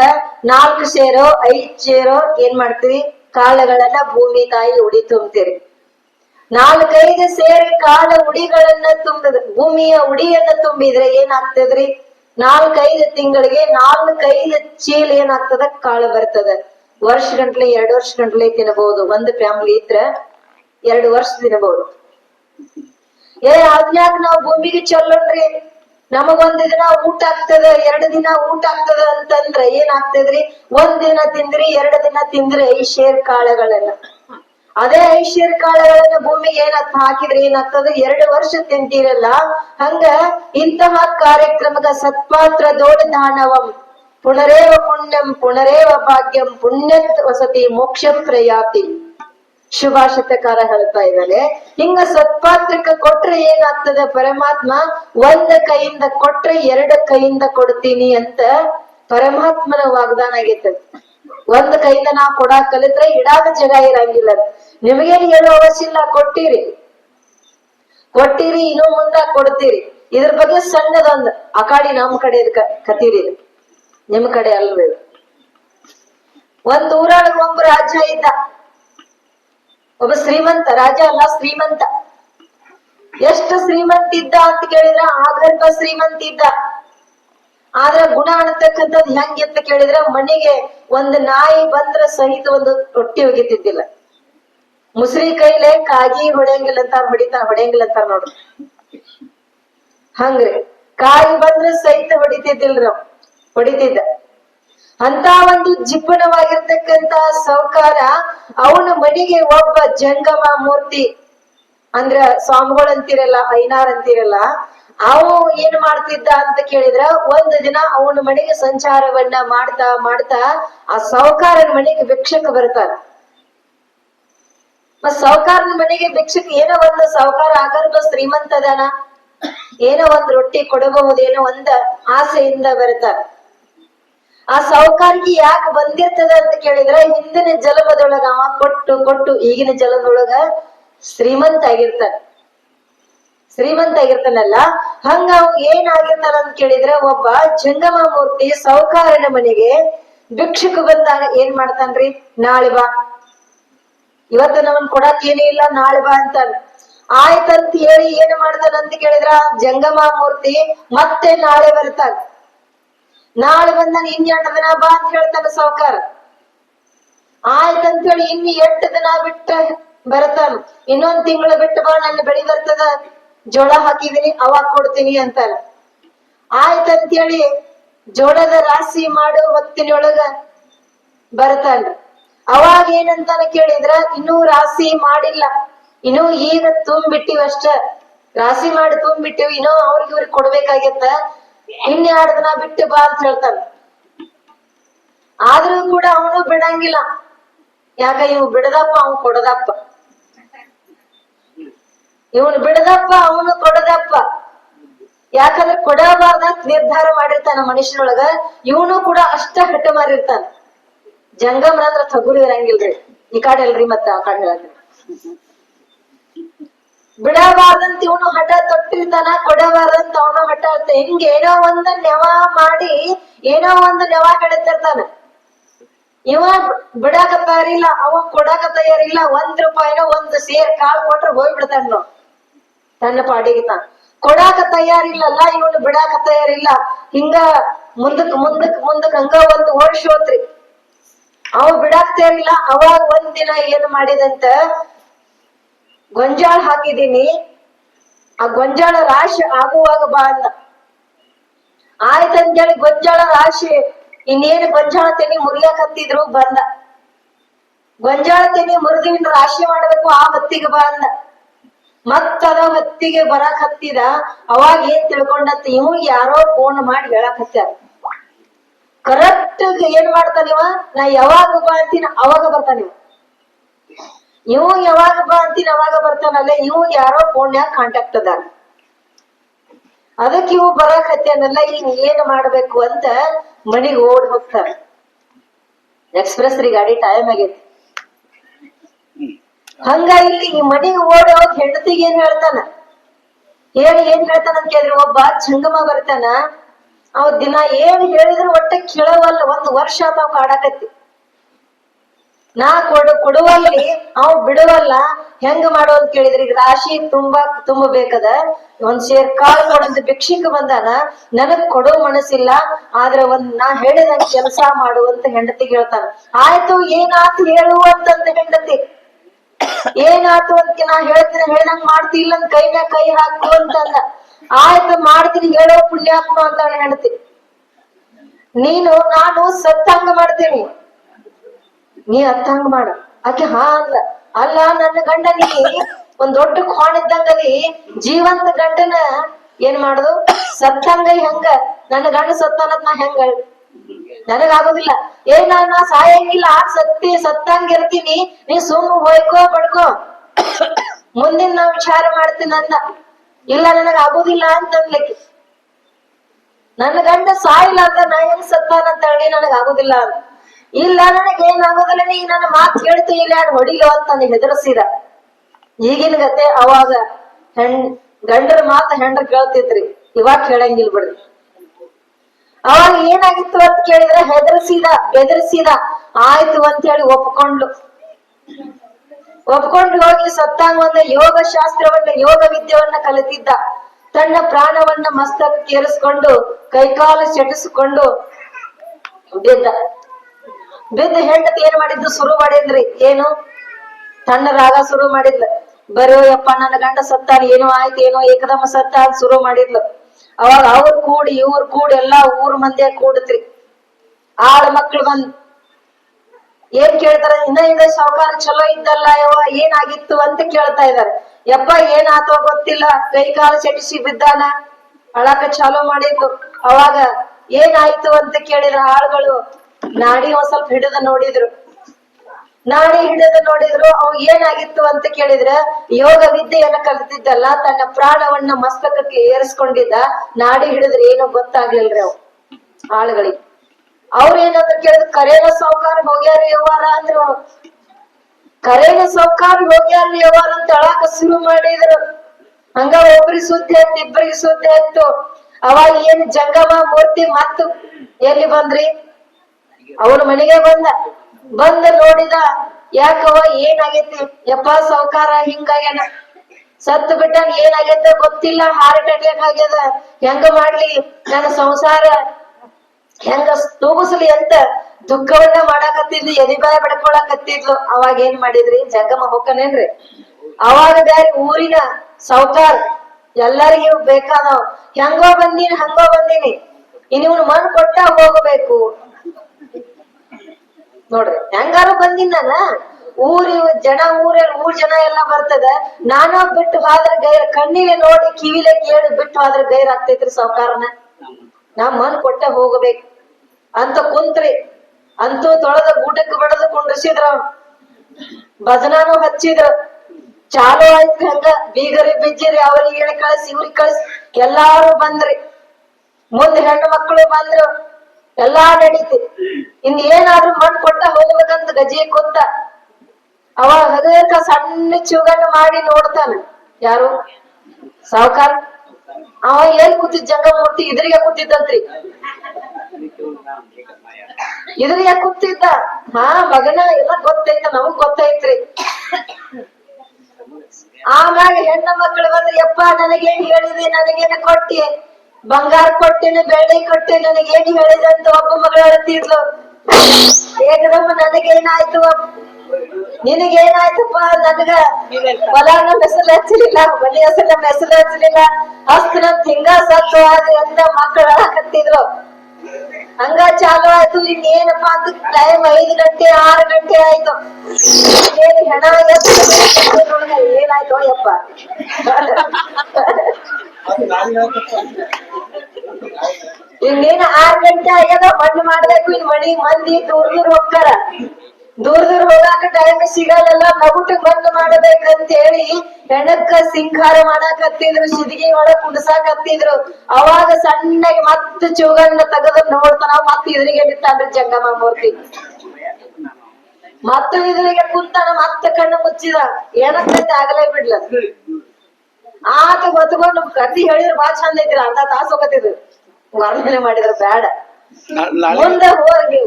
ನಾಲ್ಕು ಸೇರೋ, ಐದ್ ಸೇರೋ ಏನ್ ಮಾಡ್ತೀರಿ? ಕಾಳುಗಳನ್ನ ಭೂಮಿ ತಾಯಿ ಉಡಿ ತುಂಬ್ತೀರಿ. ನಾಲ್ಕೈದು ಸೇರಿ ಕಾಳ ಉಡಿಗಳನ್ನ ತುಂಬಿದ್ರೆ. ಭೂಮಿಯ ಉಡಿಯನ್ನ ತುಂಬಿದ್ರೆ ಏನಾಗ್ತದ್ರಿ? ನಾಲ್ಕೈದು ತಿಂಗಳಿಗೆ ನಾಲ್ಕೈದು ಚೀಲ ಏನಾಗ್ತದ? ಕಾಳು ಬರ್ತದ. ವರ್ಷ ಗಂಟ್ಲೆ, ಎರಡು ವರ್ಷ ಗಂಟ್ಲೆ ತಿನ್ನಬಹುದು ಒಂದು ಫ್ಯಾಮಿಲಿ ಇದ್ರ ಎರಡು ವರ್ಷ ತಿನ್ನಬಹುದು ಏ, ಅದ್ನ್ಯಾಕ ನಾವು ಭೂಮಿಗೆ ಚಲ್ಲೋಣ್ರಿ ನಮಗೊಂದ್ ದಿನ ಊಟ ಆಗ್ತದ, ಎರಡು ದಿನ ಊಟ ಆಗ್ತದ ಅಂತಂದ್ರ ಏನಾಗ್ತದ್ರಿ? ಒಂದ್ ದಿನ ತಿಂದ್ರಿ, ಎರಡು ದಿನ ತಿಂದ್ರೆ ಈ ಶೇರ್ ಕಾಳುಗಳನ್ನ ಅದೇ ಐಶ್ವರ್ಯ ಕಾಳಗಳನ್ನ ಭೂಮಿಗೆ ಏನತ್ ಹಾಕಿದ್ರೆ ಏನಾಗ್ತದ? ಎರಡು ವರ್ಷ ತಿಂತೀರಲ್ಲ? ಹಂಗ ಇಂತಹ ಕಾರ್ಯಕ್ರಮದ ಸತ್ಪಾತ್ರ ದೋಡ ದಾನವಂ. ಪುನರೇವ ಪುಣ್ಯಂ, ಪುನರೇವ ಭಾಗ್ಯಂ, ಪುಣ್ಯತ್ ವಸತಿ ಮೋಕ್ಷ ಪ್ರಯಾತಿ. ಶುಭಾಷಿತಕಾರ ಹೇಳ್ತಾ ಇದ್ದಾರೆ ಹಿಂಗ ಸತ್ಪಾತ್ರಕ್ಕೆ ಕೊಟ್ರೆ ಏನಾಗ್ತದೆ ಪರಮಾತ್ಮ? ಒಂದ ಕೈಯಿಂದ ಕೊಟ್ರೆ ಎರಡು ಕೈಯಿಂದ ಕೊಡ್ತೀನಿ ಅಂತ ಪರಮಾತ್ಮನ ವಾಗ್ದಾನ ಆಗೈತೆ. ಒಂದ್ ಕೈಯಿಂದ ನಾ ಕೊಡಾಕ್ ಕಲಿತ್ರೆ ಇಡಾದ ಜಗ ಇರಂಗಿಲ್ಲ. ನಿಮಗೇನು ಹೇಳೋ ಅವಶ್ಯ ಇಲ್ಲ ಕೊಟ್ಟಿರಿ. ಕೊಟ್ಟಿರಿ, ಇನ್ನು ಮುಂದ ಕೊಡ್ತೀರಿ. ಇದ್ರ ಬಗ್ಗೆ ಸಣ್ಣದೊಂದು ಅಕಾಡಿ ನಮ್ ಕಡೆ ಕತೀರಿ ನಿಮ್ ಕಡೆ ಅಲ್ವೇ. ಒಂದ್ ಊರೊಳಗ ಒಬ್ಬ ರಾಜ ಇದ್ದ. ಒಬ್ಬ ಶ್ರೀಮಂತ, ರಾಜ ಅಲ್ಲ, ಶ್ರೀಮಂತ. ಎಷ್ಟು ಶ್ರೀಮಂತ ಇದ್ದ ಅಂತ ಕೇಳಿದ್ರ ಆಗ್ರಂತ ಶ್ರೀಮಂತ ಇದ್ದ. ಆದ್ರ ಗುಣ ಅನ್ನತಕ್ಕಂಥದ್ದು ಹೆಂಗ್ ಅಂತ ಕೇಳಿದ್ರೆ ಮನೆಗೆ ಒಂದ್ ನಾಯಿ ಬಂದ್ರ ಸಹಿತ ಒಂದು ರೊಟ್ಟಿ ಒಗಿತಿದ್ದಿಲ್ಲ. ಮುಸ್ರಿ ಕೈಲೆ ಕಾಗಿ ಹೊಡೆಯಂಗಿಲ್ಲ ಅಂತ ಹೊಡಿತಾ ಹೊಡೆಯಂಗಿಲ್ಲ ಅಂತ ನೋಡ್ರಿ ಹಂಗ್ರಿ. ಕಾಯಿ ಬಂದ್ರೆ ಸಹಿತ ಹೊಡಿತಿದ್ದಿಲ್ಲ ಹೊಡಿತಿದ್ದ. ಅಂತ ಒಂದು ಜಿಪ್ಪಣವಾಗಿರ್ತಕ್ಕಂತ ಸೌಕಾರ ಅವನ ಮನೆಗೆ ಒಬ್ಬ ಜಂಗಮ ಮೂರ್ತಿ, ಅಂದ್ರ ಸ್ವಾಮಿಗಳು ಅಂತಿರಲ್ಲ, ಐನಾರ್ ಅಂತಿರಲ್ಲ ಅವ ಏನ್ ಮಾಡ್ತಿದ್ದ ಅಂತ ಕೇಳಿದ್ರ, ಒಂದ್ ದಿನ ಅವನ ಮನೆಗೆ ಸಂಚಾರವನ್ನ ಮಾಡ್ತಾ ಮಾಡ್ತಾ ಆ ಸಾಹುಕಾರನ ಮನೆಗೆ ಭಿಕ್ಷಕ ಬರ್ತಾನ. ಮತ್ ಸಾಹುಕಾರನ ಮನೆಗೆ ಭಿಕ್ಷಕ ಏನೋ ಒಂದು ಸಾಹುಕಾರ ಆಗರ್ಭ ಶ್ರೀಮಂತ ಅದಾನ ಏನೋ ಒಂದ್ ರೊಟ್ಟಿ ಕೊಡಬಹುದೇನೋ ಒಂದ ಆಸೆಯಿಂದ ಬರ್ತಾರ ಆ ಸಾಹುಕಾರಿಗೆ ಯಾಕೆ ಬಂದಿರ್ತದ ಅಂತ ಕೇಳಿದ್ರ, ಹಿಂದಿನ ಜಲಮದೊಳಗ ಅವ ಕೊಟ್ಟು ಕೊಟ್ಟು ಈಗಿನ ಜಲದೊಳಗ ಶ್ರೀಮಂತ ಆಗಿರ್ತಾನ. ಶ್ರೀಮಂತ ಆಗಿರ್ತಾನಲ್ಲ, ಹಂಗ ಅವ್ ಏನಾಗಿರ್ತಾನ ಅಂತ ಕೇಳಿದ್ರೆ ಒಬ್ಬ ಜಂಗಮ ಮೂರ್ತಿ ಸೌಕಾರನ ಮನೆಗೆ ಭಿಕ್ಷಕ ಬಂದಾಗ ಏನ್ ಮಾಡ್ತಾನ್ರಿ? ನಾಳೆ ಬಾ. ಇವತ್ತು ನಮ್ಮನ್ ಕೊಡಕ್ ಏನೇ ಇಲ್ಲ, ನಾಳೆ ಬಾ ಅಂತಾನ. ಆಯ್ತಂತ ಹೇಳಿ ಏನ್ ಮಾಡ್ತಾನಂತ ಕೇಳಿದ್ರ ಜಂಗಮ ಮೂರ್ತಿ ಮತ್ತೆ ನಾಳೆ ಬರ್ತಾನ. ನಾಳೆ ಬಂದಾನ ಇನ್ ಎಂಟು ದಿನ ಬಾ ಅಂತ ಹೇಳ್ತಾನ ಸಾವುಕಾರ. ಆಯ್ತಂತ ಹೇಳಿ ಇನ್ನು ಎಂಟು ದಿನ ಬಿಟ್ಟ ಬರ್ತಾನ. ಇನ್ನೊಂದ್ ತಿಂಗಳು ಬಿಟ್ಟು ಬಾ, ನನ್ನ ಬೆಳಿ ಬರ್ತದ. ಜೋಳ ಹಾಕಿದೀನಿ, ಅವಾಗ ಕೊಡ್ತೀನಿ ಅಂತಾರ. ಆಯ್ತಂತೇಳಿ ಜೋಳದ ರಾಶಿ ಮಾಡೋ ಹೊತ್ತಿನೊಳಗ ಬರ್ತಾನ. ಅವಾಗ ಏನಂತಾನ ಕೇಳಿದ್ರ, ಇನ್ನೂ ರಾಶಿ ಮಾಡಿಲ್ಲ. ಇನ್ನು ಈಗ ತುಂಬಿಟ್ಟಿವ್ ಅಷ್ಟ. ರಾಶಿ ಮಾಡಿ ತುಂಬಿಟ್ಟಿವ್, ಇನ್ನೂ ಅವ್ರಿಗೆ ಇವ್ರಿಗೆ ಕೊಡ್ಬೇಕಾಗತ್ತ. ಇನ್ನೇ ಆಡದ್ನ ದಿನ ಬಿಟ್ಟು ಬಾ ಅಂತ ಹೇಳ್ತಾನ. ಆದ್ರೂ ಕೂಡ ಅವನು ಬಿಡಂಗಿಲ್ಲ. ಯಾಕ, ಇವ್ ಬಿಡದಪ್ಪ, ಅವ್ನು ಕೊಡದಪ್ಪ. ಇವನು ಬಿಡದಪ್ಪ, ಅವನು ಕೊಡದಪ್ಪ. ಯಾಕಂದ್ರೆ ಕೊಡಬಾರ್ದಂತ ನಿರ್ಧಾರ ಮಾಡಿರ್ತಾನ ಮನುಷ್ಯನೊಳಗ. ಇವನು ಕೂಡ ಅಷ್ಟ ಹಠ ಮಾರಿರ್ತಾನ ಜಂಗಮ್ರ ಅಂದ್ರ ತಗುರಿ ಇರಂಗಿಲ್ರಿ. ಈ ಕಾಡ್ ಅಲ್ರಿ ಮತ್ತ ಆ ಕಾಡ್ ಬಿಡಬಾರ್ದಂತ ಇವನು ಹಠ ತೊಟ್ಟಿರ್ತಾನ ಕೊಡಬಾರ್ದಂತ ಅವನು ಹಠ ಇರ್ತ ಹಿಂಗ ಏನೋ ಒಂದ್ ನೆವ ಮಾಡಿ, ಏನೋ ಒಂದ್ ನೆವ ಕೆಡತಿರ್ತಾನ ಇವ ಬಿಡಾಕ ತಯಾರಿಲ್ಲ, ಅವ ಕೊಡಾಕ ತಯಾರಿಲ್ಲ, ಒಂದ್ ರೂಪಾಯಿನ ಒಂದ್ ಸೇರ್ ಕಾಳು ಕೊಟ್ರೆ ಹೋಗ್ಬಿಡ್ತಾನ ನಾವು ತನ್ನ ಪಾಡಿಗೆ ತಾನ ಕೊಡಾಕ ತಯಾರಿಲ್ಲಲ್ಲ, ಇವಳು ಬಿಡಾಕ ತಯಾರಿಲ್ಲ. ಹಿಂಗ ಮುಂದಕ್ ಮುಂದಕ್ ಮುಂದಕ್ ಹಂಗ ಒಂದು ಹೋತ್ರಿ ಅವ ಬಿಡಾಕ ತಯಾರಿಲ್ಲ, ಅವಾಗ ಒಂದ್ ದಿನ ಏನ್ ಮಾಡಿದಂತ? ಗೊಂಜಾಳ ಹಾಕಿದೀನಿ. ಆ ಗೊಂಜಾಳ ರಾಶಿ ಆಗುವಾಗ ಬಾ ಅಂದ. ಆಯ್ತಂತೇಳಿ ಗೊಂಜಾಳ ರಾಶಿ, ಇನ್ನೇನು ಗೊಂಜಾಳ ತೆನಿ ಮುರಿಯಾಕ್ ಹತ್ತಿದ್ರು ಬಂದ. ಗೊಂಜಾಳ ತೆನಿ ಮುರಿದಿನ ರಾಶಿ ಮಾಡ್ಬೇಕು ಆ ಹೊತ್ತಿಗೆ ಬಾ ಅಂದ. ಮತ್ತ ಅದ ಹೊತ್ತಿಗೆ ಬರಕ್ ಹತ್ತಿದ, ಅವಾಗ ಏನ್ ತಿಳ್ಕೊಂಡತ್ತ ಇವು ಯಾರೋ ಫೋನ್ ಮಾಡಿ ಹೇಳಕ್ ಹತ್ಯಾರ. ಕರೆಕ್ಟ್ ಏನ್ ಮಾಡ್ತಾನ ಇವ? ನಾ ಯಾವಾಗ ಬಾ ಅಂತೀನಿ, ಅವಾಗ ಬರ್ತಾನ ಇವ. ಇವ್ ಯಾವಾಗ ಬಾ ಅಂತೀನಿ, ಅವಾಗ ಬರ್ತಾನಲ್ಲ ಇವು ಯಾರೋ ಫೋನ್ಯಾಗ ಕಾಂಟ್ಯಾಕ್ಟ್ ಅದಾರ ಅದಕ್ಕೆ ಇವು ಬರಕ್ ಹತ್ತಿಯನ್ನೆಲ್ಲ ಈಗ ಏನ್ ಮಾಡ್ಬೇಕು ಅಂತ ಮನಿಗ್ ಓಡ್ ಹೋಗ್ತಾರ ಎಕ್ಸ್ಪ್ರೆಸ್ ರೀ ಗಾಡಿ ಟೈಮ್ ಆಗೈತಿ. ಹಂಗ ಇಲ್ಲಿ ಈ ಮನೆಗೆ ಓಡಿ ಹೆಂಡತಿಗೆ ಏನ್ ಹೇಳ್ತಾನ? ಹೇಳಿ ಏನ್ ಹೇಳ್ತಾನ ಅಂತ ಕೇಳಿದ್ರೆ ಒಬ್ಬ ಚಂಗಮ ಬರ್ತಾನ ಅವ್ ದಿನ ಏನ್ ಹೇಳಿದ್ರು ಒಟ್ಟ ಕೇಳವಲ್ಲ ಒಂದ್ ವರ್ಷ ತಾವ್ ಕಾಡಾಕತ್ತಿ ನಾ ಕೊಡು ಕೊಡುವಲ್ಲಿ ಅವ್ ಬಿಡುವಲ್ಲ, ಹೆಂಗ್ ಮಾಡು ಅಂತ ಕೇಳಿದ್ರಿ, ಈಗ ರಾಶಿ ತುಂಬಾ ತುಂಬಬೇಕದ ಒಂದ್ ಸೇರ್ ಕಾಳು ನೋಡಂತ ಭಿಕ್ಷಿಕ ಬಂದಾನ, ನನಗ್ ಕೊಡೋ ಮನಸ್ಸಿಲ್ಲ, ಆದ್ರೆ ಒಂದ್ ನಾ ಹೇಳಿದಂಗ ಕೆಲಸ ಮಾಡು ಅಂತ ಹೆಂಡತಿಗೆ ಹೇಳ್ತಾನ. ಆಯ್ತು, ಏನಾತು ಹೇಳು ಅಂತಂದ ಹೆಂಡತಿ. ಏನಾತು ಅಂತ ನಾ ಹೇಳ್ತೀನಿ ಹೇಳ್ದಂಗ್ ಮಾಡ್ತಿ ಇಲ್ಲ ಕೈ ಮ್ಯಾಗ ಕೈ ಹಾಕು ಅಂತಂದ. ಆಯ್ತು, ಮಾಡ್ತೀನಿ, ಹೇಳೋ ಪುಣ್ಯಾತ್ಮ ಅಂತ ಹೇಳ್ತಿ. ನೀನು, ನಾನು ಸತ್ತಂಗ ಮಾಡ್ತೀನಿ. ನೀ ಅತ್ತಂಗ ಮಾಡ. ಆಕೆ, ಹಾ ಅಲ್ಲ ಅಲ್ಲ, ನನ್ನ ಗಂಡ ನೀ ಒಂದ್ ದೊಡ್ಡ ಕೋಣ ಇದ್ದಂಗದಿ ಜೀವಂತ ಗಂಡನ ಏನ್ ಮಾಡುದು? ಸತ್ತಂಗ ಹೆಂಗ. ನನ್ನ ಗಂಡ ಸತ್ತಾನತ್ ನಾ ಹೆಂಗ ನನಗ ಆಗೋದಿಲ್ಲ ಏ ನಾ ನಾ ಸಾಯಂಗಿಲ್ಲ ಸತ್ತಿ ಸತ್ತಂಗಿರ್ತೀನಿ ನೀ ಸುಮ್ಮ ಹೋಯ್ಕೋ, ಬಡ್ಕೋ. ಮುಂದಿನ ನಾ ವಿಚಾರ ಮಾಡ್ತೀನಿ ಅಂದ. ಇಲ್ಲ ನನಗ ಆಗೋದಿಲ್ಲ ಅಂತಂದ್ಲಿಕ್ಕೆ. ನನ್ನ ಗಂಡ ಸಾಯಿಲ್ಲ ಅಂತ ನಾ ಹೆಂಗ್ ಸತ್ತಾನಂತ ಹೇಳಿ ನನಗ ಆಗೋದಿಲ್ಲ ಅಂತ ಇಲ್ಲ ನನಗೆ ಏನಾಗೋದಿಲ್ಲ ನೀ ನನ್ನ ಮಾತು ಕೇಳ್ತೀನಿ ಇಲ್ಲ ಹೊಡಿಲೋ ಅಂತ ನನಗೆ ಹೆದರ್ಸಿದ. ಈಗಿನ ಗತೆ ಅವಾಗ ಹೆಣ್ ಗಂಡರ ಮಾತ ಹೆಂಡ್ರ ಕೇಳ್ತಿದ್ರಿ ಇವಾಗ ಕೇಳಂಗಿಲ್ ಬಿಡ್ರಿ. ಅವಾಗ ಏನಾಗಿತ್ತು ಅಂತ ಕೇಳಿದ್ರೆ ಹೆದರ್ಸಿದ, ಬೆದರ್ಸಿದ. ಆಯ್ತು ಅಂತ ಹೇಳಿ ಒಪ್ಕೊಂಡ್ಲು ಒಪ್ಕೊಂಡು ಹೋಗಿ ಸತ್ತಾಂಗ ಒಂದ ಯೋಗ ಶಾಸ್ತ್ರವನ್ನ ಯೋಗ ವಿದ್ಯೆವನ್ನ ಕಲಿತಿದ್ದ. ತನ್ನ ಪ್ರಾಣವನ್ನ ಮಸ್ತಕಕ್ಕೆ ಏರಿಸ್ಕೊಂಡು ಕೈಕಾಲು ಚಟಿಸಿಕೊಂಡು ಬಿದ್ದ. ಬಿದ್ದ ಹೆಂಡತಿ ಏನ್ ಮಾಡಿದ್ದು ಶುರು ಮಾಡಿದ್ರಿ. ಏನು? ತನ್ನ ರಾಗ ಶುರು ಮಾಡಿದ್ಲು. ಬರೋ ಯಪ್ಪ, ನನ್ನ ಗಂಡ ಸತ್ತಾನ. ಏನೋ ಆಯ್ತು, ಏನೋ ಏಕದಮ್ಮ ಸತ್ತ ಅಂತ ಶುರು ಮಾಡಿದ್ಲು. ಅವಾಗ ಅವ್ರ ಕೂಡಿ, ಇವ್ರ ಕೂಡಿ ಎಲ್ಲಾ ಊರ್ ಮಂದಿ ಕೂಡತ್ರಿ. ಆಳ ಮಕ್ಳು ಬಂದ್. ಏನ್ ಕೇಳ್ತಾರ? ಇನ್ನ ಇನ್ನ ಸಾವುಕಾರ ಚಲೋ ಇದ್ದಲ್ಲ ಯವ ಏನಾಗಿತ್ತು ಅಂತ ಕೇಳ್ತಾ ಇದಾರೆ. ಯಪ್ಪ, ಏನಾತೋ ಗೊತ್ತಿಲ್ಲ. ಕೈ ಕಾಲು ಸೆಟಿಸಿ ಬಿದ್ದಾನ. ಅಳಕ ಚಾಲೂ ಮಾಡಿದ್ರು ಅವಾಗ ಏನಾಯ್ತು ಅಂತ ಕೇಳಿದ್ರ ಆಳುಗಳು ನಾಡಿ ಒಂದ್ ಸ್ವಲ್ಪ ಹಿಡಿದ ನೋಡಿದ್ರು. ನಾಡಿ ಹಿಡಿದು ನೋಡಿದ್ರು ಅವ್ ಏನಾಗಿತ್ತು ಅಂತ ಕೇಳಿದ್ರೆ, ಯೋಗ ವಿದ್ಯೆಯನ್ನ ಕಲಿತಿದ್ದಲ್ಲ, ತನ್ನ ಪ್ರಾಣವನ್ನ ಮಸ್ತಕಕ್ಕೆ ಏರಿಸ್ಕೊಂಡಿದ್ದ, ನಾಡಿ ಹಿಡಿದ್ರೆ ಏನೋ ಗೊತ್ತಾಗ್ಲಿಲ್ರಿ ಅವ್, ಆಳುಗಳಿಗೆ. ಅವ್ರ ಏನಂತ ಕೇಳಿದ್ರು, ಕರೇನ ಸಾವುಕಾರ ಹೋಗ್ಯಾರ ವ್ಯವಹಾರ ಅಂದ್ರು ಕರೇನ ಸಾವುಕಾರ ಹೋಗ್ಯಾರ ವ್ಯವಹಾರ ಅಂತ ಅಳಾಕ ಶುರು ಮಾಡಿದ್ರು. ಹಂಗ ಒಬ್ರಿಗೆ ಸುದ್ದಿ ಆಯ್ತು, ಇಬ್ರಿಗೆ ಸುದ್ದಿ ಆಯ್ತು. ಅವಾಗ ಏನ್ ಜಂಗಮ ಮೂರ್ತಿ ಮತ್ತು ಎಲ್ಲಿ ಬಂದ್ರಿ? ಅವ್ರ ಮನೆಗೆ ಬಂದ. ಬಂದ ನೋಡಿದ ಯಾಕವ ಏನಾಗೈತಿ? ಯಪ್ಪ ಸಾವುಕಾರ, ಹಿಂಗಾಗ್ಯಾನ? ಸತ್ತು ಬಿಟ್ಟ ಏನಾಗೈತೆ ಗೊತ್ತಿಲ್ಲ, ಹಾರ್ಟ್ ಅಟ್ಯಾಕ್ ಆಗ್ಯದ. ಹೆಂಗ ಮಾಡ್ಲಿ? ನನ್ನ ಸಂಸಾರ ಹೆಂಗ ತೂಗಿಸ್ಲಿ ಅಂತ ದುಃಖವನ್ನ ಮಾಡಾಕತ್ತಿದ್ಲು ಎದಿಬಾಯ ಬಡ್ಕೊಳಕತ್ತಿದ್ಲು. ಅವಾಗ ಏನ್ ಮಾಡಿದ್ರಿ? ಜಂಗಮ ಹೋಗ್ಕನೇನ್ರಿ ಅವಾಗ ಬ್ಯಾರಿ ಊರಿನ ಸಾವುಕಾರ್, ಎಲ್ಲರಿಗೂ ಬೇಕಾದವ್. ಹೆಂಗೋ ಬಂದೀನಿ, ಹಂಗೋ ಬಂದೀನಿ. ಇನ್ನು ಮನ್ ಕೊಟ್ಟ ಹೋಗಬೇಕು. ನೋಡ್ರಿ, ಹೆಂಗಾರು ಬಂದಿನ ಊರಿ ಜನ ಊರಲ್ಲಿ ಊರ್ ಜನ ಎಲ್ಲ ಬರ್ತದ, ನಾನ ಬಿಟ್ಟು ಹಾದ್ರ ಗೈರ ಕಣ್ಣಿಗೆ ನೋಡಿ, ಕಿವಿಲೆ ಕೇಳಿ ಬಿಟ್ಟು ಹಾದ್ರ ಗೈರ್ ಆಗ್ತೈತ್ರಿ ಸಾವುಕಾರನ? ನಾ ಮನ್ ಕೊಟ್ಟೆ ಹೋಗ್ಬೇಕು. ಅಂತ ಕುಂತ್ರಿ, ಅಂತೂ ತೊಳೆದ ಊಟಕ್ಕೆ ಬಡದು ಕುಂಡ್ರಿಸಿದ್ರ ಭಜನಾನು ಹಚ್ಚಿದ್ರ. ಚಾಲು ಆಯ್ತು ಹಂಗ, ಬೀಗರಿ ಬಿಜ್ಜಿರಿ, ಅವ್ರಿಗೆ ಹೇಳಿ ಕಳ್ಸಿ, ಇವ್ರಿಗೆ ಕಳ್ಸಿ. ಎಲ್ಲಾರು ಬಂದ್ರಿ. ಮುಂದ್ ಹೆಣ್ಣು ಮಕ್ಕಳು ಬಂದ್ರು ಎಲ್ಲಾ ನಡೀತಿ. ಇನ್ ಏನಾದ್ರೂ ಮಣ್ಣು ಕೊಟ್ಟ ಹೋಗ್ಬೇಕಂತ ಗಜಿ ಕೊತ್ತ ಅವ ಹಗರ್ಕ ಸಣ್ಣ ಚೂಗನ್ನ ಮಾಡಿ ನೋಡ್ತಾನ. ಯಾರು? ಸಾವುಕಾರ? ಅವ ಏನ್ ಕೂತಿದ್ ಜಂಗಮೂರ್ತಿ? ಇದ್ರಿಗೆ ಕೂತಿದ್ದಂತ್ರಿ. ಇದ್ರಿಗೆ ಕೂತಿದ್ದ. ಹಾ, ಮಗನ ಎಲ್ಲ ಗೊತ್ತೈತ, ನಮಗ್ ಗೊತ್ತೈತ್ರಿ. ಆಮ್ಯಾಗ ಹೆಣ್ಣ ಮಕ್ಕಳು ಬಂದ್ರೆ, ಯಪ್ಪ, ನನಗೇನ್ ಹೇಳಿದೆ? ನನಗೇನು ಕೊಟ್ಟಿ? ಬಂಗಾರ ಕೊಟ್ಟೇನೆ, ಬೆಳ್ಳಿ ಕೊಟ್ಟೆ ನನಗೇನ್ ಹೇಳಿದೆ ಅಂತ ಒಬ್ಬ ಮಗಳು ಹೇಳ್ತಿದ್ಲು ಏಕದಮ್ಮ, ನನಗೇನಾಯ್ತು? ನಿನಗೇನಾಯ್ತಪ್ಪ? ನನಗ ಹೊಲ ಮೆಸಲು ಹಚ್ಚಲಿಲ್ಲ, ಮನೆ ಹೆಸರ ಮೆಸಲು ಹಚ್ಚಲಿಲ್ಲ. ಅಸ್ತ್ರ ತಿಂಗ ಸತ್ತು ಅದು ಅಂತ ಮಕ್ಕಳು ಹಾಕತ್ತಿದ್ರು ಹಂಗ ಚಾಲು ಆಯ್ತು ಏನಪ್ಪಾ ಅಂತ ಟೈಮ್ ಐದು ಗಂಟೆ, ಆರು ಗಂಟೆ ಆಯ್ತು. ಏನ್ ಹೆಣ ಏನಾಯ್ತು ಯಪ್ಪ ಇನ್ನೇನು ಆರ್ ಗಂಟೆ ಆಗ್ಯದ? ಮಣ್ಣು ಮಾಡ್ಬೇಕು, ಇನ್ ಮನಿ ಮಂದಿ, ದೂರ ದೂರ ಹೋಗ್ತಾರ. ದೂರ ದೂರ ಹೋಗಾಕ ಟೈಮ್ ಸಿಗಲ್ಲ ಮಗುಟ ಬಂದ್ ಮಾಡಬೇಕಂತ ಹೇಳಿ ಹೆಣಕ್ಕ ಸಿಂಗಾರ ಮಾಡಾಕತ್ತಿದ್ರು ಸಿದಿಗೆ ಒಳಗ್ ಕುಡ್ಸಾಕತ್ತಿದ್ರು. ಅವಾಗ ಸಣ್ಣಗೆ ಮತ್ತ ಚೂಗನ್ನ ತಗದ್ ನೋಡ್ತಾನ, ಮತ್ತ ಇದ್ರಿಗೆ ಬಿತ್ತಾನ್ರಿ ಜಂಗಮ ಮೂರ್ತಿ. ಮತ್ತ ಇದ್ರಿಗೆ ಕುಂತಾನ, ಮತ್ತ ಕಣ್ಣು ಮುಚ್ಚಿದ. ಏನಕ್ಕಂತ ಆಗಲೇ ಬಿಡ್ಲ. ಆತ ಹೊತ್ಕೊಂಡು ಕತಿ ಹೇಳಿದ್ರು ಬಾಳ ಚಂದ ಐತ್ರಿ, ಅಂತ ತಾಸ ಹೋಗತ್ತಿದ್ರು ವರ್ಣನೆ ಮಾಡಿದ್ರ ಬೇಡ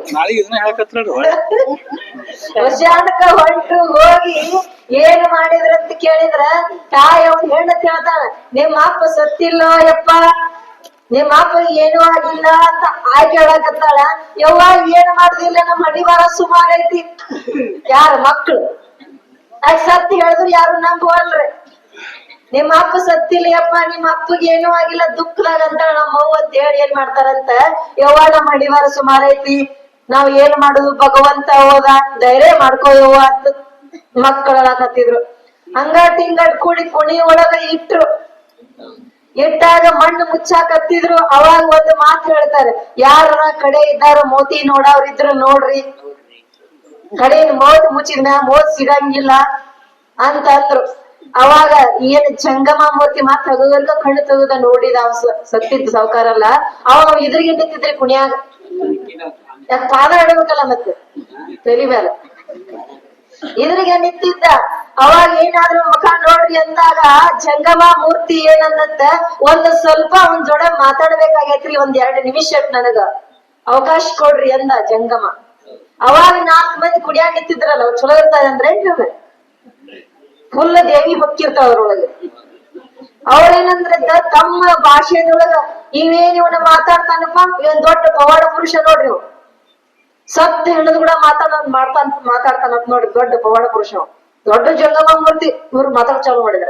ನಾಳೆ ಇದನ್ನ ಹೇಳಕತ್ರ ಹೊಂಟು ಹೋಗಿ ಏನ್ ಮಾಡಿದ್ರಂತ ಕೇಳಿದ್ರ ತಾಯಿ ಅವ್ನ ಹೆಣ್ಣು ಕೇಳ್ತಾಳ ನಿಮ್ಮ ಅಪ್ಪ ಸತ್ತಿಲ್ಲ ಯಪ್ಪ. ನಿಮ್ಮ ಅಪ್ಪ ಏನೂ ಆಗಿಲ್ಲ ಅಂತ ಆಯ್ ಹೇಳಕತ್ತಾಳ. ಯವ್ವ ಏನ್ ಮಾಡುದಿಲ್ಲ ನಮ್ಮ ಅಡಿವಾರ ಸುಮಾರ್ ಐತಿ. ಯಾರ? ಮಕ್ಳು. ಆಗ ಸತ್ತಿ ಹೇಳಿದ್ರು ಯಾರು? ನಂಬುವಲ್ರಿ. ನಿಮ್ಮ ಅಪ್ಪ ಸತ್ತಿಲ್ಲ ಯಪ್ಪ ನಿಮ್ಮ ಅಪ್ಪಗೆ ಏನೂ ಆಗಿಲ್ಲ, ದುಃಖದಾಗ ಅಂತ ನಮ್ಮ ಅವ್ವ ಅಂತ ಹೇಳಿ ಏನ್ ಮಾಡ್ತಾರಂತ? ಯಾವಾಗ ನಮ್ಮ ಸುಮಾರೈತಿ ನಾವ್ ಏನ್ ಮಾಡುದು, ಭಗವಂತ ಹೋದ, ಧೈರ್ಯ ಮಾಡ್ಕೋ ಯವ್ವ ಅಂತ ಮಕ್ಕಳ ಕತ್ತಿದ್ರು ಹಂಗ ತಿಂಗಡ್ ಕೂಡಿ ಕುಣಿ ಒಳಗ ಇಟ್ರು. ಇಟ್ಟಾಗ ಮಣ್ಣು ಮುಚ್ಚಾಕತ್ತಿದ್ರು. ಅವಾಗ ಒಂದು ಮಾತು ಹೇಳ್ತಾರೆ ಯಾರ ಕಡೆ ಇದ್ದಾರ ಮೋತಿ ನೋಡವ್ರಿದ್ರು ನೋಡ್ರಿ. ಕಡೆ ಮೋತ್ ಮುಚ್ಚಿದ್ನ ಮ್ಯಾಗ ಮೋತ್ ಸಿಗಂಗಿಲ್ಲ ಅಂತ ಅಂದ್ರು. ಅವಾಗ ಏನ್ ಜಂಗಮ ಮೂರ್ತಿ ಮಾತ್ರ ಹಗರ್ಗ ಕಣ್ಣು ತಗದ ನೋಡಿದ ಅವ್ ಸತ್ತಿದ್ದ ಸಾವುಕಾರಲ್ಲ, ಅವಾಗ ಅವ್ ಇದ್ರಿಗೆ ನಿಂತಿದ್ರಿ ಕುಣಿಯಾಗ. ಯಾಕ ಪಾದ ಆಡ್ಬೇಕಲ್ಲ ಮತ್ತೆ? ತಲಿ ಮೇಲೆ. ಇದ್ರಿಗೆ ನಿಂತಿದ್ದ. ಅವಾಗ ಏನಾದ್ರು ಮುಖ ನೋಡ್ರಿ ಅಂದಾಗ ಜಂಗಮ ಮೂರ್ತಿ ಏನನ್ನತ್ತ? ಒಂದ್ ಸ್ವಲ್ಪ ಅವನ್ ಜೋಡ ಮಾತಾಡ್ಬೇಕಾಗೈತ್ರಿ, ಒಂದ್ ಎರಡ್ ನಿಮಿಷ ನನಗ. ಅವಕಾಶ ಕೊಡ್ರಿ ಅಂದ ಜಂಗಮ. ಅವಾಗ ನಾಲ್ಕ್ ಮಂದಿ ಕುಡಿಯಾಕ ನಿಂತಿದ್ರಲ್ಲ ಚಲೋ ಇರ್ತಾರೆ ಅಂದ್ರೆ ಫುಲ್ ದೇವಿ ಹೊಕ್ಕಿರ್ತಾವ ಅದ್ರೊಳಗೆ ಅವ್ರೇನಂದ್ರ ತಮ್ಮ ಭಾಷೆದೊಳಗ ಇವೇನ್ ಇವನ ಮಾತಾಡ್ತಾನಪ್ಪ? ಇವನ್ ದೊಡ್ಡ ಪವಾಡ ಪುರುಷ ನೋಡ್ರಿ ಇವ್ ಸತ್ಯ ಹೆಣ್ಣದ್ ಕೂಡ ಮಾತಾಡ ಮಾಡ್ತಾನ ಮಾತಾಡ್ತಾನಂತ ನೋಡ್ರಿ ದೊಡ್ಡ ಪವಾಡ ಪುರುಷ. ದೊಡ್ಡ ಜಂಗಮ ಮೂರ್ತಿ ಇವ್ರು ಮಾತಾಡ್ ಚಾಲು ಮಾಡಿದ್ರ.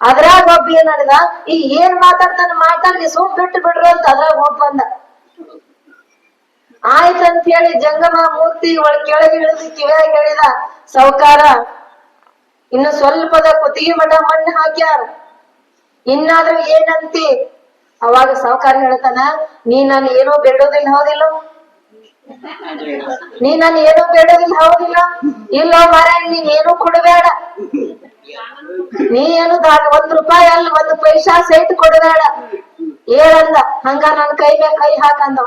ಅದ್ರಾಗ ಒಬ್ಬ ಏನ್ ಮಾಡಿದ? ಈ ಏನ್ ಮಾತಾಡ್ತಾನ ಮಾತಾಡ್ಲಿ ಸುಮ್ ಬಿಟ್ಟು ಬಿಡ್ರಿ ಅಂತ ಅದ್ರಾಗ ಒಬ್ಬ ಬಂದ. ಆಯ್ತಂತ ಹೇಳಿ ಜಂಗಮ ಮೂರ್ತಿ ಒಳ ಕೆಳಗೆ ಇಳಿದು ಕಿವಿಯಾಗಿ ಹೇಳಿದ ಸಾವ್ಕಾರ ಇನ್ನು ಸ್ವಲ್ಪದ ಕುತ್ತಿಗೆ ಮಠ ಮಣ್ಣು ಹಾಕ್ಯಾರ. ಇನ್ನಾದ್ರೂ ಏನಂತಿ? ಅವಾಗ ಸಾವುಕಾರ ಹೇಳ್ತಾನ ನೀ ನಾನು ಏನೋ ಬೇಡೋದಿಲ್ಲ ಹೌದಿಲ್ಲ? (laughs) ನೀ ನಾನು ಏನೋ ಬೇಡೋದಿಲ್ಲ ಹೌದಿಲ್ಲ? ಇಲ್ಲ ಮಾರ ನೀನ್ ಏನೂ ಕೊಡಬೇಡ. (laughs) ನೀ ಏನು ಒಂದ್ ರೂಪಾಯಿ ಅಲ್ಲ ಒಂದ್ ಪೈಸಾ ಸಹಿತ ಕೊಡಬೇಡ. ಹೇಳಂದ ಹಂಗ ನನ್ ಕೈ ಮ್ಯಾಗ ಕೈ ಹಾಕಂದ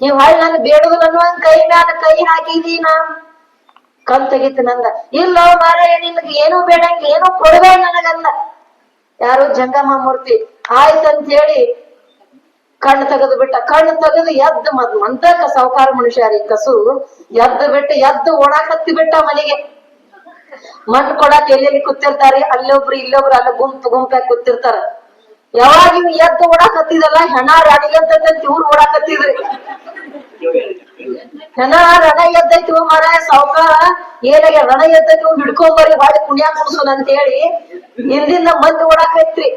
ನೀವ್ ಹೊಳ್ ನನ್ ಬೇಡೋದಿಲ್ಲ ಅನ್ನುವಂಗ್ ಕೈ ಮ್ಯಾಲ ಕೈ ಹಾಕಿದಿ ನಾ ಕಣ್ ತೆಗಿತು ನಂದ ಇಲ್ಲ ಮಾರ ನಿನ್ಗೆ ಏನು ಬೇಡಂಗ ಏನು ಕೊಡಬೇಡ ನನಗಂದ ಯಾರು ಜಂಗಮ ಮೂರ್ತಿ ಆಯ್ತಂತ ಹೇಳಿ ಕಣ್ಣು ತೆಗೆದು ಬಿಟ್ಟ. ಕಣ್ಣು ತೆಗೆದು ಎದ್ದ ಮತ್ ಮಂತಕ ಸಾವುಕಾರ ಮನುಷ್ಯರಿ ಕಸು ಎದ್ದು ಬಿಟ್ಟು, ಎದ್ದು ಓಡಾಕತ್ತಿ ಬಿಟ್ಟ ಮನೆಗೆ. ಮಣ್ಣು ಕೊಡಾಕ್ ಎಲ್ಲೆಲ್ಲಿ ಕೂತಿರ್ತಾರೆ? ಅಲ್ಲೊಬ್ರು, ಇಲ್ಲೊಬ್ರು ಅಲ್ಲ ಗುಂಪು ಗುಂಪಾಗಿ ಕೂತಿರ್ತಾರ. ಯಾವಾಗ ಇವ್ ಎದ್ದು ಓಡಾಕತ್ತಿದಲ್ಲ ಹೆಣ ರಾಣಿ ಎದ್ದಂತ ಇವ್ರು ಓಡಾಕತ್ತಿದ್ರಿ ಹೆಣ ರಣ ಎದ್ದೈತಿ ಮರ ಸಾವುಕಾರ. ಏನಾಗ ರಣ ಎದ್ದೈತು ಹಿಡ್ಕೊಂಡ್ ಹಿಡ್ಕೊಂಬರಿ ಬಾಡಿ ಕುಡ್ಸೋಣ ಅಂತ ಹೇಳಿ ಹಿಂದಿಂದ ಮಂದಿ ಓಡಾಕೈತ್ರಿ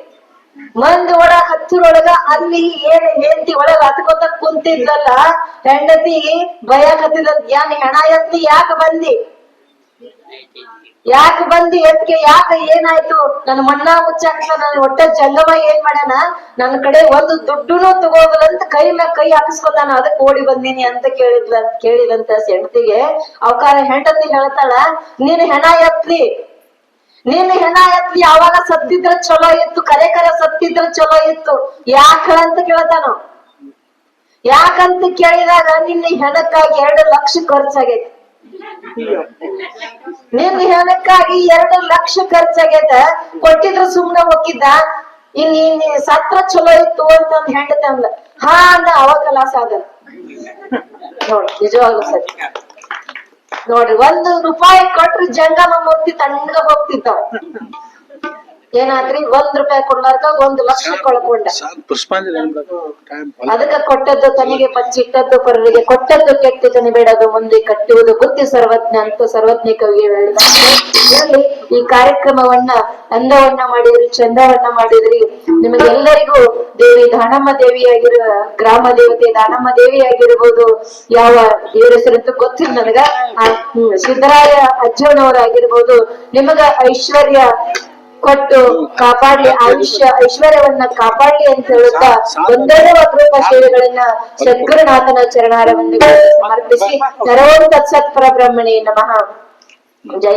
ಮಂದಿ ಓಡಾಕ್ ಹತ್ತಿರೊಳಗ ಅಲ್ಲಿ ಏನ್ ಹೆಂಡತಿ ಒಳಗ ಹತ್ಕೊತ ಕುಂತಿದ್ದಲ್ಲ ಹೆಂಡತಿ ಭಯಕತ್ತಿದ ಯಾನ್ ಹೆಣ ಎತ್ತಿ ಯಾಕ ಬಂದಿ? ಯಾಕ ಬಂದು ಎತ್ಕೆ? ಯಾಕ ಏನಾಯ್ತು? ನನ್ನ ಮಣ್ಣ ಮುಚ್ಚಾಕ ನನ್ ಹೊಟ್ಟೆ ಜಂಗಮ ಏನ್ ಮಾಡ್ಯಾನ? ನನ್ ಕಡೆ ಒಂದು ದುಡ್ಡುನು ತಗೋಗಲಂತ ಕೈ ಮ್ಯಾಗ ಕೈ ಹಾಕಿಸ್ಕೊತಾನ ಅದಕ್ ಓಡಿ ಬಂದೀನಿ ಅಂತ ಕೇಳಿದ್ಲ ಕೇಳಿದಂತ ಹೆಂಡತಿಗೆ ಅವಕಾರ ಹೆಂಡತಿ ಹೇಳ್ತಾಳ, ನೀನ್ ಹೆಣ ಎತ್ಲಿ. ನೀನ್ ಹೆಣ ಎತ್ಲಿ, ಯಾವಾಗ ಸತ್ತಿದ್ರ ಚಲೋ ಇತ್ತು? ಕರೆ ಕರೆ ಸತ್ತಿದ್ರ ಚಲೋ ಇತ್ತು? ಯಾಕ ಅಂತ ಕೇಳ್ತಾನ? ಯಾಕಂತ ಕೇಳಿದಾಗ ನಿನ್ನ ಹೆಣಕ್ಕಾಗಿ ಎರಡು ಲಕ್ಷ ಖರ್ಚಾಗೈತಿ. ನಿನ್ನ ಹೇಳಕ್ಕಾಗಿ ಎರಡು ಲಕ್ಷ ಖರ್ಚಾಗೈತ. ಕೊಟ್ಟಿದ್ರ ಸುಮ್ನೆ ಹೋಗಿದ್ದ. ಇನ್ ಸತ್ರ ಚಲೋ ಇತ್ತು ಅಂತಂದ್ ಹೆಂಡತಿ ತಂದ ಹಾ ಅಂದ, ಅವಾಗ ಲಾಸ್ ಆದ. ನೋಡ್, ನಿಜವಾಗ್ಲೂ ಸರಿ. ನೋಡ್ರಿ ಒಂದು ರೂಪಾಯಿ ಕೊಟ್ರಿ ಜಂಗಮ ಮೂರ್ತಿ ತಣ್ಣಗ ಹೋಗ್ತಿದ್ದಾವ ಏನಾದ್ರಿ ಒಂದ್ ರೂಪಾಯಿ ಕೊಡ್ಲಾರ್ದ ಒಂದ್ ಲಕ್ಷ ಕಳ್ಕೊಂಡ. ಅದಕ್ಕ ಕೊಟ್ಟದ್ದು ತನಿಗೆ ಬಚ್ಚಿಟ್ಟದ್ದು ಪರರಿಗೆ ಕೊಟ್ಟದ್ದು ಕೆಟ್ಟಿತನಿ ಬೇಡದು ಮುಂದೆ ಕಟ್ಟುವುದು. ಬುದ್ಧಿ ಸರ್ವಜ್ಞ ಅಂತ ಸರ್ವಜ್ಞ ಕವಿಗೆ ಹೇಳಿ ಈ ಕಾರ್ಯಕ್ರಮವನ್ನ ಅಂದವನ್ನ ಮಾಡಿದ್ರಿ ಚಂದವನ್ನ ಮಾಡಿದ್ರಿ. ನಿಮಗೆಲ್ಲರಿಗೂ ದೇವಿ ದಾನಮ್ಮ ದೇವಿ ಆಗಿರುವ ಗ್ರಾಮ ದೇವತೆ ದಾನಮ್ಮ ದೇವಿ ಆಗಿರ್ಬೋದು ಯಾವ ದೇವರ ಹೆಸರಂತ ಗೊತ್ತಿಲ್ಲ ನನಗ. ಸಿದ್ದರಾಯ ಅಜ್ಜನವರಾಗಿರ್ಬೋದು. ನಿಮಗ ಐಶ್ವರ್ಯ ಕೊಟ್ಟು ಕಾಪಾಡಿ ಆಯುಷ್ಯ ಐಶ್ವರ್ಯವನ್ನ ಕಾಪಾಡ್ಲಿ ಅಂತ ಹೇಳುತ್ತಾ ಒಂದೆರಡು ಅಪರೂಪ ಸೇವೆಗಳನ್ನ ಸದ್ಗುರುನಾಥನ ಚರಣಾರವನ್ನು ಸಮರ್ಪಿಸಿ. ಸರ್ವಂ ತತ್ಸತ್ ಪರಬ್ರಹ್ಮಣೇ ನಮಃ. ಜೈ